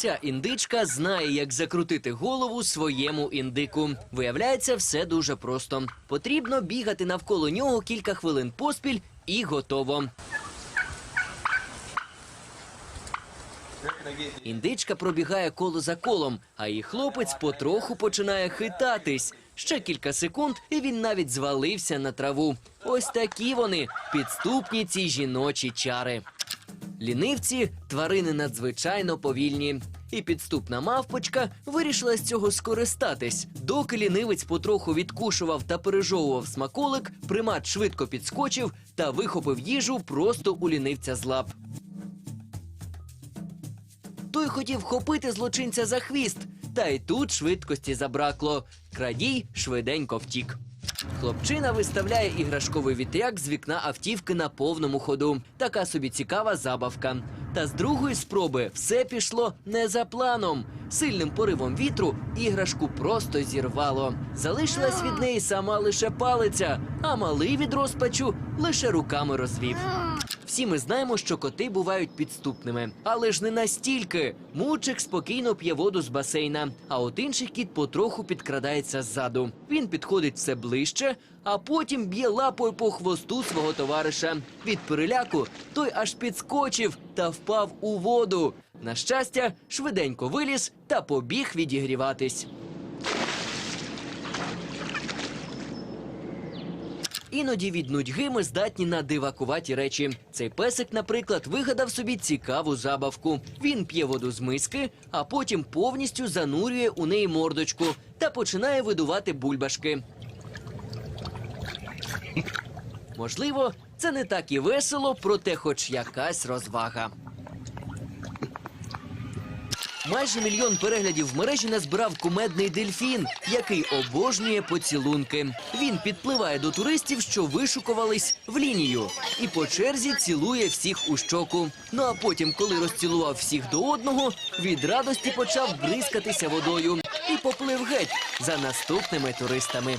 Ця індичка знає, як закрутити голову своєму індику. Виявляється, все дуже просто. Потрібно бігати навколо нього кілька хвилин поспіль і готово. Індичка пробігає коло за колом, а її хлопець потроху починає хитатись. Ще кілька секунд, і він навіть звалився на траву. Ось такі вони підступні ці жіночі чари. Лінивці тварини надзвичайно повільні. І підступна мавпочка вирішила з цього скористатись. Доки лінивець потроху відкушував та пережовував смаколик, примат швидко підскочив та вихопив їжу просто у лінивця з лап. Той хотів хопити злочинця за хвіст, та й тут швидкості забракло. Крадій швиденько втік. Хлопчина виставляє іграшковий вітряк з вікна автівки на повному ходу. Така собі цікава забавка. Та з другої спроби все пішло не за планом. Сильним поривом вітру іграшку просто зірвало. Залишилась від неї сама лише палиця, а малий від розпачу лише руками розвів. Всі ми знаємо, що коти бувають підступними, але ж не настільки. Мучик спокійно п'є воду з басейна, а от інший кіт потроху підкрадається ззаду. Він підходить все ближче, а потім б'є лапою по хвосту свого товариша. Від переляку той аж підскочив та впав у воду. На щастя, швиденько виліз та побіг відігріватись. Іноді від нудьги ми здатні на дивакуваті речі. Цей песик, наприклад, вигадав собі цікаву забавку. Він п'є воду з миски, а потім повністю занурює у неї мордочку та починає видувати бульбашки. Можливо, це не так і весело, проте хоч якась розвага. Майже мільйон переглядів в мережі назбирав кумедний дельфін, який обожнює поцілунки. Він підпливає до туристів, що вишукувались в лінію, і по черзі цілує всіх у щоку. Ну а потім, коли розцілував всіх до одного, від радості почав бризкатися водою і поплив геть за наступними туристами.